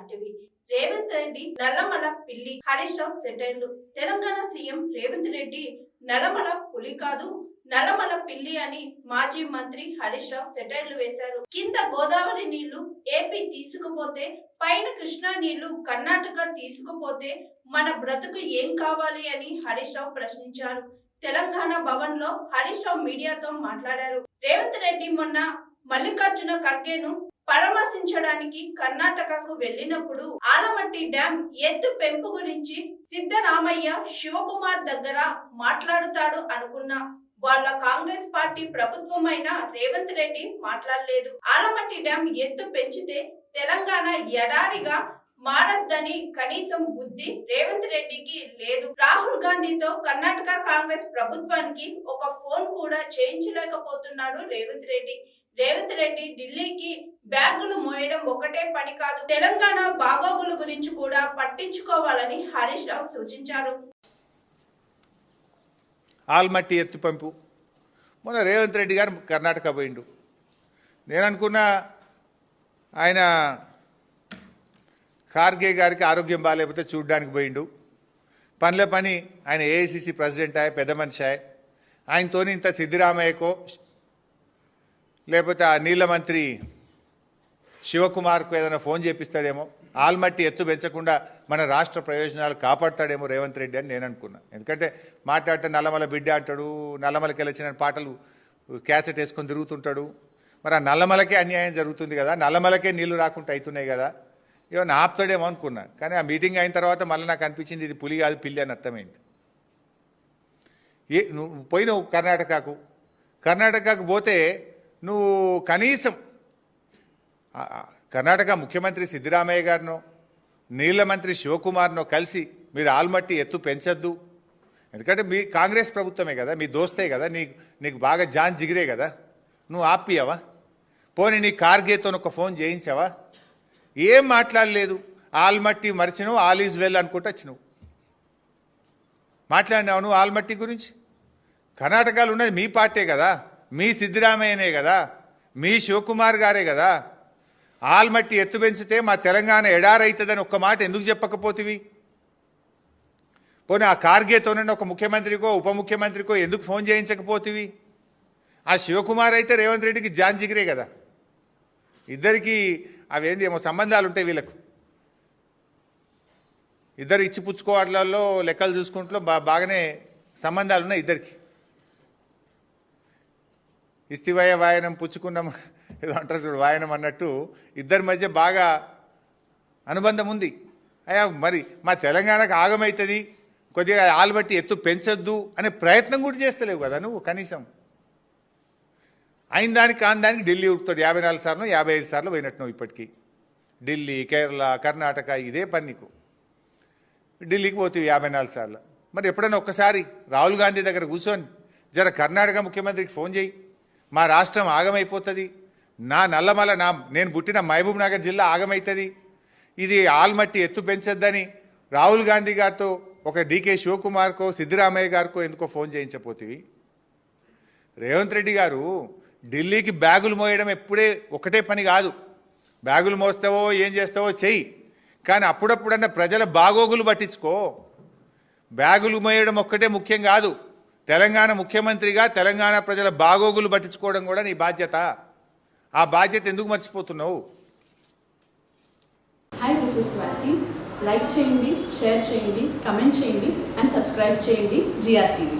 లాంటివి. రేవంత్ రెడ్డి నల్లమల పిల్లి హరీష్ రావు సెటైర్లు తెలంగాణ సీఎం రేవంత్ రెడ్డి నల్లమల పులి కాదు నల్లమల పిల్లి అని మాజీ మంత్రి హరీష్ రావు సెటైర్లు వేశారు. కింద గోదావరి నీళ్ళు ఏపీ తీసుకుపోతే పైన కృష్ణా నీళ్ళు కర్ణాటక తీసుకుపోతే మన బ్రతుకు ఏం కావాలి అని హరీష్ రావు ప్రశ్నించారు. తెలంగాణ భవన్లో హరీష్ రావు మీడియాతో మాట్లాడారు. రేవంత్ రెడ్డి మొన్న మల్లికార్జున ఖర్గేను పరామర్శించడానికి కర్ణాటకకు వెళ్ళినప్పుడు ఆలమట్టి డ్యాం ఎత్తు పెంపు గురించి సిద్ధరామయ్య శివకుమార్ దగ్గర మాట్లాడుతాడు అనుకున్నా వాళ్ళ కాంగ్రెస్ పార్టీ ప్రభుత్వమైన రేవంత్ రెడ్డి మాట్లాడలేదు. ఆలమట్టి డ్యాం ఎత్తు పెంచితే తెలంగాణ ఎడారిగా మారద్దని కనీసం బుద్ధి రేవంత్ రెడ్డికి లేదు. రాహుల్ గాంధీతో కర్ణాటక కాంగ్రెస్ ప్రభుత్వానికి ఒక ఫోన్ కూడా చేయించలేకపోతున్నాడు రేవంత్ రెడ్డి. రేవంత్ రెడ్డి ఢిల్లీకి బ్యాగులు మోయడం ఒకటే పని కాదు తెలంగాణ బాగోగుల గురించి కూడా పట్టించుకోవాలని హరీష్ రావు సూచించారు. ఆల్మట్టి ఎత్తు పంపు. మొన్న రేవంత్ రెడ్డి గారు కర్ణాటక పోయిండు. నేను అనుకున్నా ఆయన ఖార్గే గారికి ఆరోగ్యం బాగాలేకపోతే చూడడానికి పోయిండు. పనిలో పని ఆయన ఏఐసిసి ప్రెసిడెంట్ అయ్యే పెద్ద మనిషి అయ్యే ఆయనతోని ఇంత సిద్ధిరామయ్యకో. లేకపోతే ఆ నీళ్ళ మంత్రి శివకుమార్కు ఏదైనా ఫోన్ చేపిస్తాడేమో. ఆల్మట్టి ఎత్తు పెంచకుండా మన రాష్ట్ర ప్రయోజనాలు కాపాడతాడేమో రేవంత్ రెడ్డి అని నేను అనుకున్నా. ఎందుకంటే మాట్లాడితే నల్లమల బిడ్డ అంటాడు నల్లమలకి వెళ్ళొచ్చిన పాటలు క్యాసెట్ వేసుకొని తిరుగుతుంటాడు. మరి ఆ నల్లమలకే అన్యాయం జరుగుతుంది కదా నల్లమలకే నీళ్ళు రాకుండా అవుతున్నాయి కదా. ఏమన్నా ఆపుతాడేమో అనుకున్నా. కానీ ఆ మీటింగ్ అయిన తర్వాత మళ్ళీ నాకు అనిపించింది ఇది పులి కాదు పిల్లి అని అర్థమైంది. ఏ నువ్వు పోయినావు కర్ణాటకకు. కర్ణాటకకు పోతే నువ్వు కనీసం కర్ణాటక ముఖ్యమంత్రి సిద్ధరామయ్య గారినో నీళ్ళ మంత్రి శివకుమార్నో కలిసి మీరు ఆల్మట్టి ఎత్తు పెంచొద్దు. ఎందుకంటే మీ కాంగ్రెస్ ప్రభుత్వమే కదా మీ దోస్తే కదా నీకు నీకు బాగా జాన్ జిగిరే కదా. నువ్వు ఆపియవా? పోనీ నీ కార్గేతో ఒక ఫోన్ చేయించావా? ఏం మాట్లాడలేదు? ఆల్మట్టి మరిచినవు ఆల్ ఈజ్ వెల్ అనుకుంటూ వచ్చినావు. మాట్లాడినావు నువ్వు ఆల్మట్టి గురించి? కర్ణాటకలో ఉన్నది మీ పార్టీ కదా మీ సిద్ధిరామయ్యనే కదా మీ శివకుమార్ గారే కదా. ఆల్మట్టి ఎత్తు పెంచితే మా తెలంగాణ ఎడారైతుందని ఒక్క మాట ఎందుకు చెప్పకపోతివి? పోనీ ఆ కార్గేతోనే ఒక ముఖ్యమంత్రికో ఉప ముఖ్యమంత్రికో ఎందుకు ఫోన్ చేయించకపోతివి? ఆ శివకుమార్ అయితే రేవంత్ రెడ్డికి జాన్జిగిరే కదా. ఇద్దరికి అవేంది ఏమో సంబంధాలు ఉంటాయి వీళ్ళకు. ఇద్దరు ఇచ్చి పుచ్చుకోవట్లలో లెక్కలు చూసుకుంటూ బాగానే సంబంధాలు ఉన్నాయి ఇద్దరికి. ఇస్తివయ వాయనం పుచ్చుకున్నాం. ఏదో అంటారు చూడు వాయనం అన్నట్టు ఇద్దరి మధ్య బాగా అనుబంధం ఉంది. అయ్యా మరి మా తెలంగాణకు ఆగమవుతుంది కొద్దిగా ఆలుబట్టి ఎత్తు పెంచొద్దు అనే ప్రయత్నం కూడా చేస్తలేవు కదా నువ్వు కనీసం. అయిన దానికి కాని దానికి ఢిల్లీ ఉరుకుతాడు. యాభై నాలుగు సార్లు యాభై ఐదు సార్లు పోయినట్టు నువ్వు ఇప్పటికీ. ఢిల్లీ కేరళ కర్ణాటక ఇదే పని నీకు. ఢిల్లీకి పోతుంది యాభై నాలుగు సార్లు. మరి ఎప్పుడైనా ఒక్కసారి రాహుల్ గాంధీ దగ్గర కూర్చొని జర కర్ణాటక ముఖ్యమంత్రికి ఫోన్ చేయి. మా రాష్ట్రం ఆగమైపోతుంది. నా నల్లమల నా నేను పుట్టిన మహబూబ్ నగర్ జిల్లా ఆగమవుతుంది ఇది ఆల్మట్టి ఎత్తు పెంచొద్దని రాహుల్ గాంధీ గారితో ఒక డీకే శివకుమార్కో సిద్ధరామయ్య గారికో ఎందుకో ఫోన్ చేయించపోతివి. రేవంత్ రెడ్డి గారు ఢిల్లీకి బ్యాగులు మోయడం ఎప్పుడే ఒకటే పని కాదు. బ్యాగులు మోస్తావో ఏం చేస్తావో చెయ్యి. కానీ అప్పుడప్పుడన్నా ప్రజల బాగోగులు పట్టించుకో. బ్యాగులు మోయడం ఒక్కటే ముఖ్యం కాదు. తెలంగాణ ముఖ్యమంత్రిగా తెలంగాణ ప్రజల బాగోగులు పట్టించుకోవడం కూడా నీ బాధ్యత. ఆ బాధ్యత ఎందుకు మర్చిపోతున్నావు? Hi this is Swathi like చేయండి షేర్ చేయండి కమెంట్ చేయండి అండ్ సబ్స్క్రైబ్ చేయండి జిఆర్ టీవీ